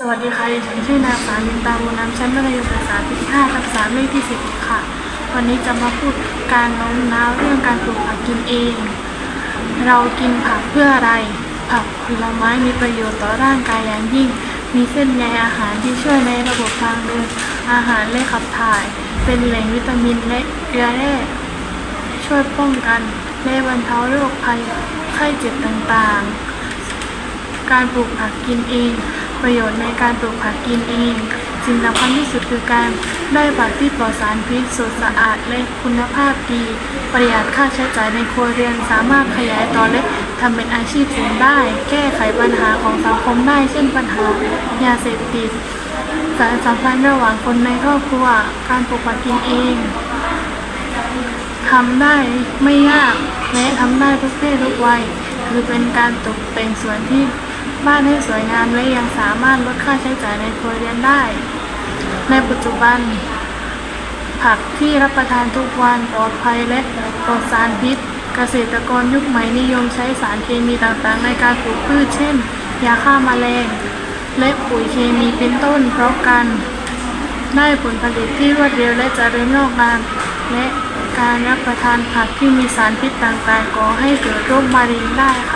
สวัสดีค่ะดิฉันชื่อนางสาวลินตาบุญน้ำชั้นมัธยมศึกษาปีที่5ทับ3เลขที่10ค่ะ วันนี้จะมาพูดการโน้มน้าวเรื่องการปลูกผักกินเอง เรากินผักเพื่ออะไร ผักผลไม้มีประโยชน์ต่อร่างกายอย่างยิ่ง มีเส้นใยอาหารที่ช่วยในระบบทางเดินอาหารและขับถ่าย เป็นแหล่งวิตามินและเกลือแร่ช่วยป้องกันและบรรเทาโรคภัยไข้เจ็บต่างๆ การปลูกผักกินเอง ประโยชน์ในการปลูกผักกินเองสิ่งสำคัญที่สุดคือการได้ผักที่ปลอดสารพิษสดสะอาดและคุณภาพดี ประหยัดค่าใช้จ่ายในครัวเรือนสามารถขยายต่อและทำเป็นอาชีพเสริมได้ แก้ไขปัญหาของสังคมได้ เช่นปัญหายาเสพติดสารสัมพันธ์ระหว่างคนในครอบครัวการปลูกผักกินเองทำได้ไม่ยากและทำได้ทุกเพศทุกวัยคือเป็นการตกแต่งสวนที่ บ้านให้สวยงามและยังสามารถลดค่าใช้จ่ายในครัวเรือนได้ ในปัจจุบัน ผักที่รับประทานทุกวันปลอดภัยและปลอดสารพิษ เกษตรกรยุคใหม่นิยมใช้สารเคมีต่างๆ ในการปลูกพืชเช่น ยาฆ่าแมลง และปุ๋ยเคมีเป็นต้น เพราะกันได้ผลผลิตที่รวดเร็วและเจริญงอกงามและการรับประทานผักที่มีสารพิษต่างๆก่อให้เกิดโรคมะเร็งได้ค่ะ